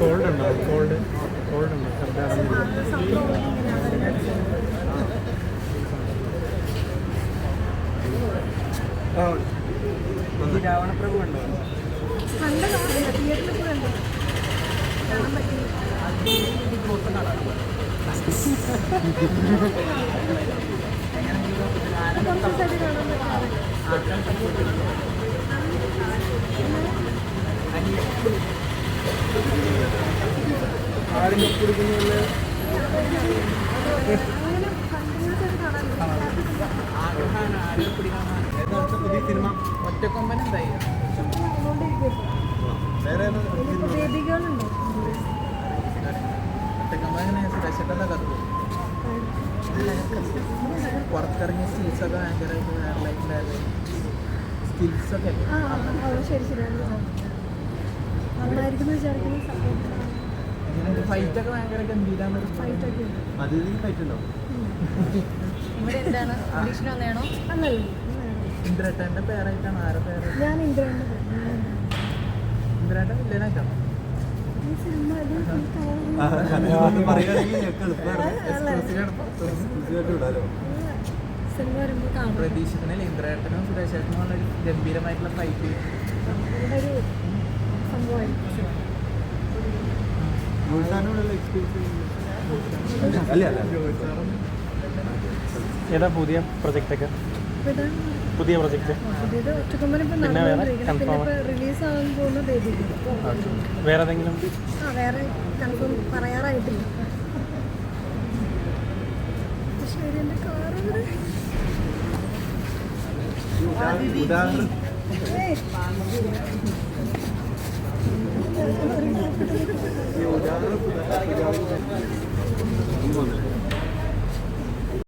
Called ഉണ്ടോ? Called called ഉണ്ടോ? ശബ്ദം രാവണപ്രഭു ഉണ്ടോ കണ്ടതാണ് സിനിമ ഒറ്റക്കൊമ്പൻ എന്തായി വേറെ ഒറ്റക്കൊമ്പൻ സുരക്ഷയുടെ കത്തു പുറത്തിറങ്ങിയ ഭയങ്കരമായിട്ട് വേറെ ലൈഫിലായിരുന്നു ആ, ശരി ശരി. നന്നായിരിക്കുന്നു വിചാരിക്കുന്ന സപ്പോർട്ട് ഫൈറ്റ് ഒക്കെ ഭയങ്കര ഗംഭീരമാണ് ഫൈറ്റ് ഒക്കെ ഉണ്ട് അതിൽ ഇവിടെ എന്താണ്? വന്നേണോ അല്ലല്ല. ഇന്ദ്രേട്ടന്റെ പേരായിട്ടാണ് ആരെ പേര് ഞാൻ ഇന്ദ്രേട്ടൻ വില്ലനായിട്ടാണ് പ്രതീക്ഷിക്കണില്ല ഇന്ദ്രേട്ടനും സുരേഷേട്ടനും ഉള്ള ഒരു ഗംഭീരമായിട്ടുള്ള ഫൈറ്റ് സംഭവമായിരിക്കും. ഏതാ പുതിയ പ്രൊജക്റ്റ് ഒക്കെ? അപ്പോൾ ഇത് പുതിയ പ്രൊജക്റ്റ് പിന്നെ വേറെ കൺഫേം റിലീസ് ആവാൻ പോകുന്ന വേറെ ഏതെങ്കിലും ആ വേറെ കൺഫേം പറയാറായിട്ടില്ല. ശരി 이거는